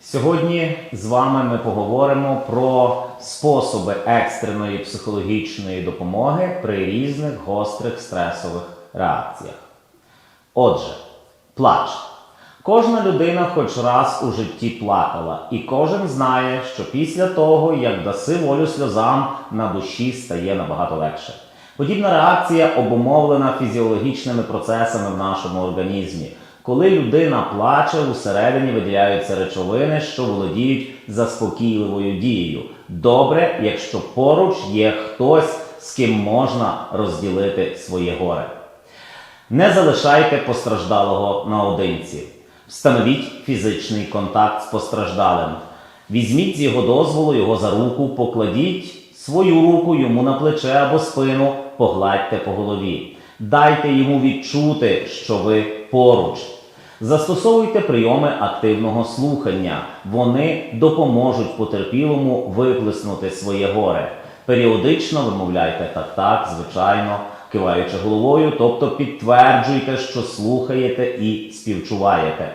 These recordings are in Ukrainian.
Сьогодні з вами ми поговоримо про способи екстреної психологічної допомоги при різних гострих стресових реакціях. Отже, плач. Кожна людина хоч раз у житті плакала, і кожен знає, що після того, як даси волю сльозам, на душі стає набагато легше. Подібна реакція обумовлена фізіологічними процесами в нашому організмі. Коли людина плаче, усередині виділяються речовини, що володіють заспокійливою дією. Добре, якщо поруч є хтось, з ким можна розділити своє горе. Не залишайте постраждалого наодинці. Встановіть фізичний контакт з постраждалим. Візьміть з його дозволу його за руку, покладіть свою руку йому на плече або спину, погладьте по голові. Дайте йому відчути, що ви поруч. Застосовуйте прийоми активного слухання. Вони допоможуть потерпілому виплеснути своє горе. Періодично вимовляйте так, так, звичайно, киваючи головою, тобто підтверджуйте, що слухаєте і співчуваєте.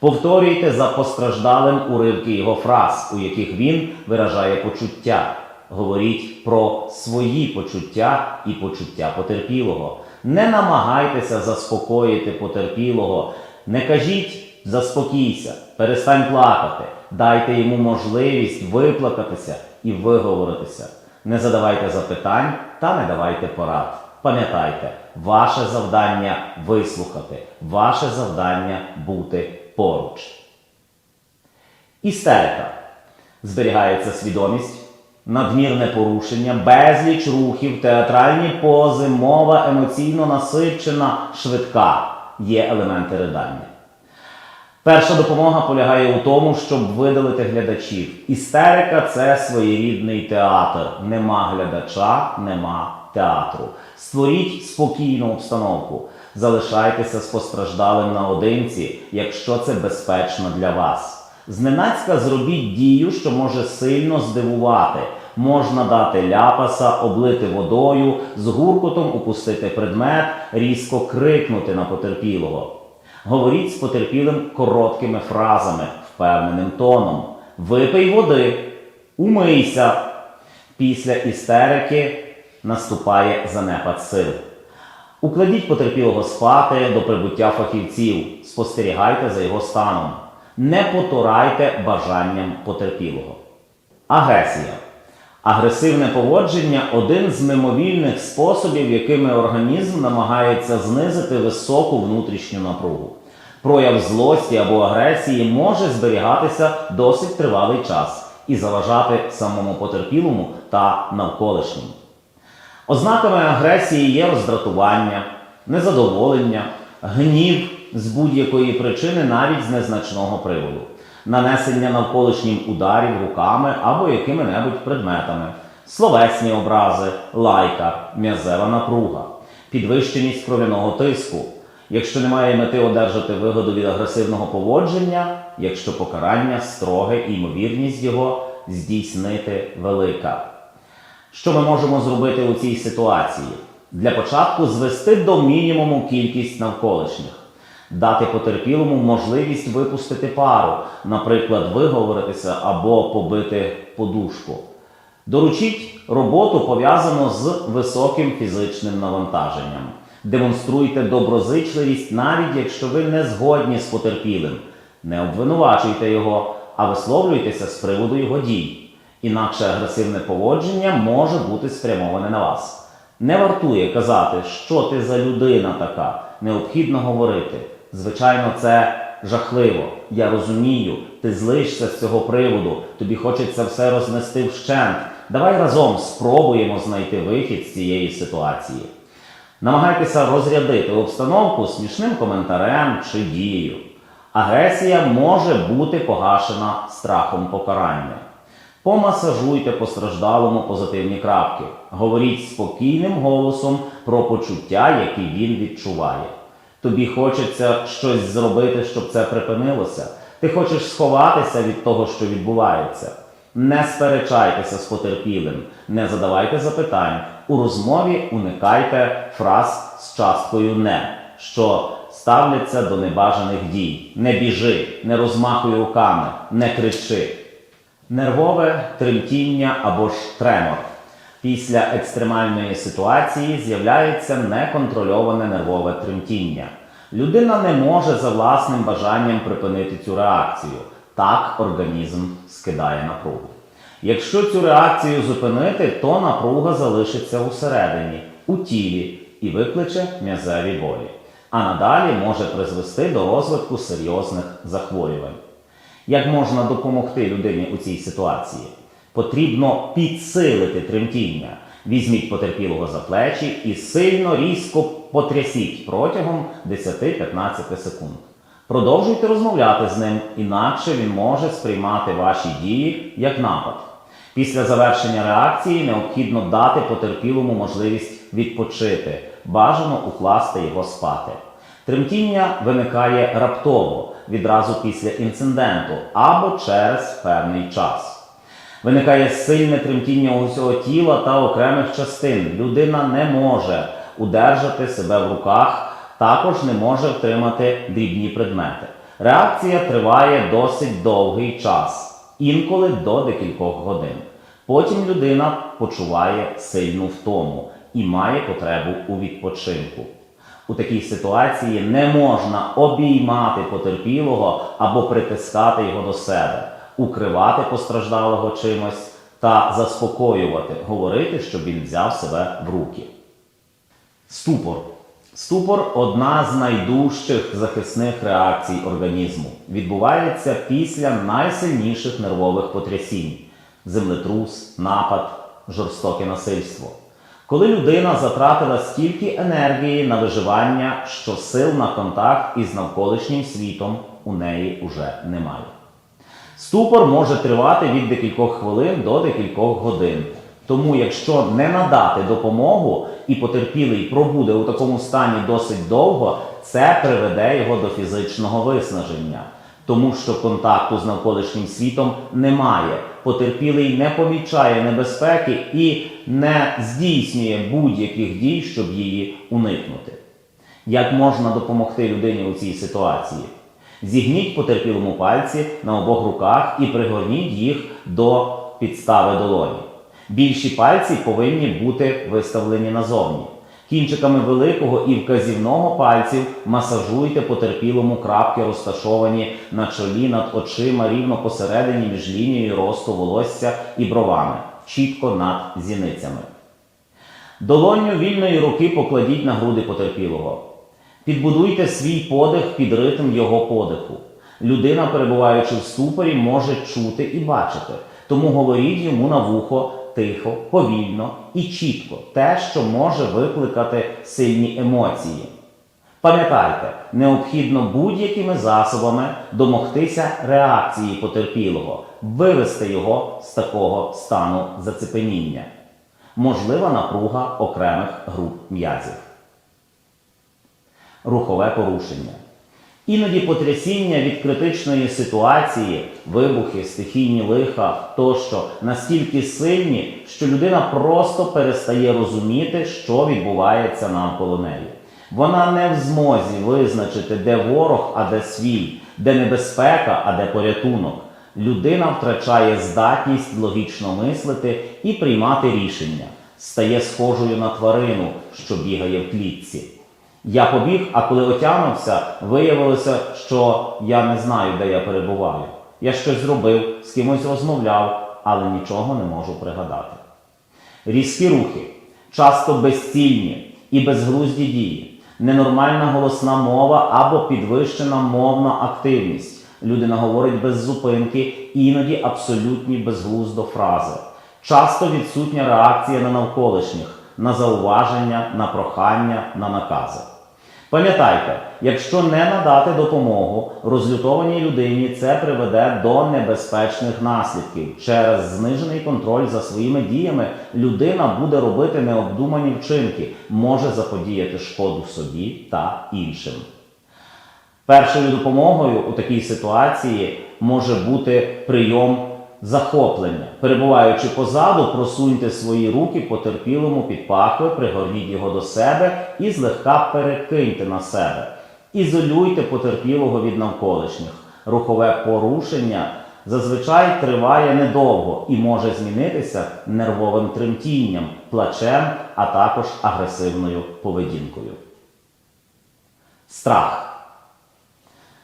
Повторюйте за постраждалим уривки його фраз, у яких він виражає почуття. Говоріть про свої почуття і почуття потерпілого. Не намагайтеся заспокоїти потерпілого. Не кажіть заспокійся, перестань плакати, дайте йому можливість виплакатися і виговоритися. Не задавайте запитань та не давайте порад. Пам'ятайте, ваше завдання вислухати, ваше завдання бути поруч. Істерика. Зберігається свідомість, надмірне порушення, безліч рухів, театральні пози, мова емоційно насичена, швидка є елементи ридання. Перша допомога полягає у тому, щоб видалити глядачів. Істерика це своєрідний театр. Нема глядача, нема театру. Створіть спокійну обстановку. Залишайтеся з постраждалим наодинці, якщо це безпечно для вас. Зненацька зробіть дію, що може сильно здивувати. Можна дати ляпаса, облити водою, з гуркотом упустити предмет, різко крикнути на потерпілого. Говоріть з потерпілим короткими фразами, впевненим тоном. Випий води, умийся. Після істерики наступає занепад сил. Укладіть потерпілого спати до прибуття фахівців, спостерігайте за його станом. Не потурайте бажанням потерпілого. Агресія. Агресивне поводження один з мимовільних способів, якими організм намагається знизити високу внутрішню напругу. Прояв злості або агресії може зберігатися досить тривалий час і заважати самому потерпілому та навколишнім. Ознаками агресії є роздратування, незадоволення, гнів з будь-якої причини, навіть з незначного приводу, нанесення навколишнім ударів руками або якими-небудь предметами, словесні образи, лайка, м'язева напруга, підвищеність кров'яного тиску. Якщо немає мети одержати вигоду від агресивного поводження, якщо покарання строге і ймовірність його здійснити велика. Що ми можемо зробити у цій ситуації? Для початку звести до мінімуму кількість навколишніх, дати потерпілому можливість випустити пару, наприклад, виговоритися або побити подушку. Доручіть роботу пов'язану з високим фізичним навантаженням. Демонструйте доброзичливість, навіть якщо ви не згодні з потерпілим. Не обвинувачуйте його, а висловлюйтеся з приводу його дій. Інакше агресивне поводження може бути спрямоване на вас. Не вартує казати, що ти за людина така. Необхідно говорити. Звичайно, це жахливо. Я розумію, ти злишся з цього приводу, тобі хочеться все рознести вщент. Давай разом спробуємо знайти вихід з цієї ситуації. Намагайтеся розрядити обстановку смішним коментарем чи дією. Агресія може бути погашена страхом покарання. Помасажуйте постраждалому позитивні крапки. Говоріть спокійним голосом про почуття, які він відчуває. Тобі хочеться щось зробити, щоб це припинилося. Ти хочеш сховатися від того, що відбувається. Не сперечайтеся з потерпілим, не задавайте запитань. У розмові уникайте фраз з часткою не, що ставляться до небажаних дій. Не біжи, не розмахуй руками, не кричи. Нервове тремтіння або ж тремор. Після екстремальної ситуації з'являється неконтрольоване нервове тремтіння. Людина не може за власним бажанням припинити цю реакцію. Так організм скидає напругу. Якщо цю реакцію зупинити, то напруга залишиться усередині, у тілі і викличе м'язеві болі. А надалі може призвести до розвитку серйозних захворювань. Як можна допомогти людині у цій ситуації? Потрібно підсилити тремтіння. Візьміть потерпілого за плечі і сильно різко потрясіть протягом 10-15 секунд. Продовжуйте розмовляти з ним, інакше він може сприймати ваші дії як напад. Після завершення реакції необхідно дати потерпілому можливість відпочити, бажано укласти його спати. Тремтіння виникає раптово, відразу після інциденту або через певний час. Виникає сильне тремтіння усього тіла та окремих частин. Людина не може удержати себе в руках, також не може втримати дрібні предмети. Реакція триває досить довгий час, інколи до декількох годин. Потім людина почуває сильну втому і має потребу у відпочинку. У такій ситуації не можна обіймати потерпілого або притискати його до себе, укривати постраждалого чимось та заспокоювати, говорити, щоб він взяв себе в руки. Ступор. Ступор одна з найдужчих захисних реакцій організму. Відбувається після найсильніших нервових потрясінь: землетрус, напад, жорстоке насильство. Коли людина затратила стільки енергії на виживання, що сил на контакт із навколишнім світом у неї уже немає. Ступор може тривати від декількох хвилин до декількох годин. Тому, якщо не надати допомогу і потерпілий пробуде у такому стані досить довго, це приведе його до фізичного виснаження, тому що контакту з навколишнім світом немає. Потерпілий не помічає небезпеки і не здійснює будь-яких дій, щоб її уникнути. Як можна допомогти людині у цій ситуації? Зігніть потерпілому пальці на обох руках і пригорніть їх до підстави долоні. Більші пальці повинні бути виставлені назовні. Кінчиками великого і вказівного пальців масажуйте потерпілому крапки, розташовані на чолі над очима рівно посередині між лінією росту волосся і бровами, чітко над зіницями. Долонню вільної руки покладіть на груди потерпілого. Підбудуйте свій подих під ритм його подиху. Людина, перебуваючи в ступорі, може чути і бачити, тому говоріть йому на вухо тихо, повільно і чітко те, що може викликати сильні емоції. Пам'ятайте, необхідно будь-якими засобами домогтися реакції потерпілого, вивести його з такого стану зацепеніння. Можлива напруга окремих груп м'язів. Рухове порушення. Іноді потрясіння від критичної ситуації, вибухи, стихійні лиха тощо настільки сильні, що людина просто перестає розуміти, що відбувається навколо неї. Вона не в змозі визначити, де ворог, а де свій, де небезпека, а де порятунок. Людина втрачає здатність логічно мислити і приймати рішення, стає схожою на тварину, що бігає в клітці. Я побіг, а коли отягнувся, виявилося, що я не знаю, де я перебуваю. Я щось зробив, з кимось розмовляв, але нічого не можу пригадати. Різкі рухи, часто безцільні і безглузді дії, ненормальна голосна мова або підвищена мовна активність. Людина говорить без зупинки, іноді абсолютні безглуздо фрази. Часто відсутня реакція на навколишніх, на зауваження, на прохання, на накази. Пам'ятайте, якщо не надати допомогу розлютованій людині, це приведе до небезпечних наслідків. Через знижений контроль за своїми діями людина буде робити необдумані вчинки, може заподіяти шкоду собі та іншим. Першою допомогою у такій ситуації може бути прийом захоплення. Перебуваючи позаду, просуньте свої руки потерпілому під пахви, пригорніть його до себе і злегка перекиньте на себе. Ізолюйте потерпілого від навколишніх. Рухове порушення зазвичай триває недовго і може змінитися нервовим тремтінням, плачем, а також агресивною поведінкою. Страх.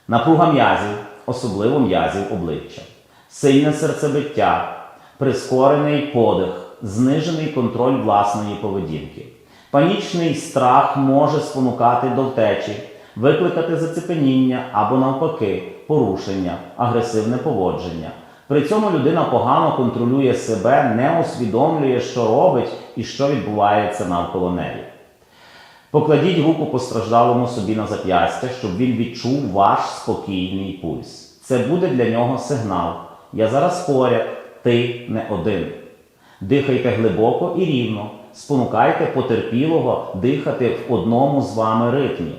Напруга м'язів, особливо м'язів обличчя, сильне серцебиття, прискорений подих, знижений контроль власної поведінки. Панічний страх може спонукати до втечі, викликати зацепеніння або навпаки порушення, агресивне поводження. При цьому людина погано контролює себе, не усвідомлює, що робить і що відбувається навколо неї. Покладіть руку постраждалому собі на зап'ястя, щоб він відчув ваш спокійний пульс. Це буде для нього сигнал. Я зараз поряд, ти не один. Дихайте глибоко і рівно, спонукайте потерпілого дихати в одному з вами ритмі.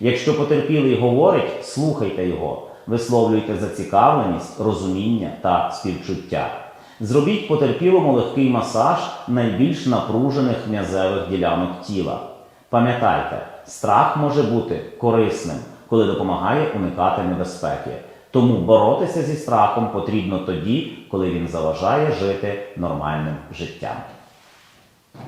Якщо потерпілий говорить, слухайте його, висловлюйте зацікавленість, розуміння та співчуття. Зробіть потерпілому легкий масаж найбільш напружених м'язевих ділянок тіла. Пам'ятайте, страх може бути корисним, коли допомагає уникати небезпеки. Тому боротися зі страхом потрібно тоді, коли він заважає жити нормальним життям.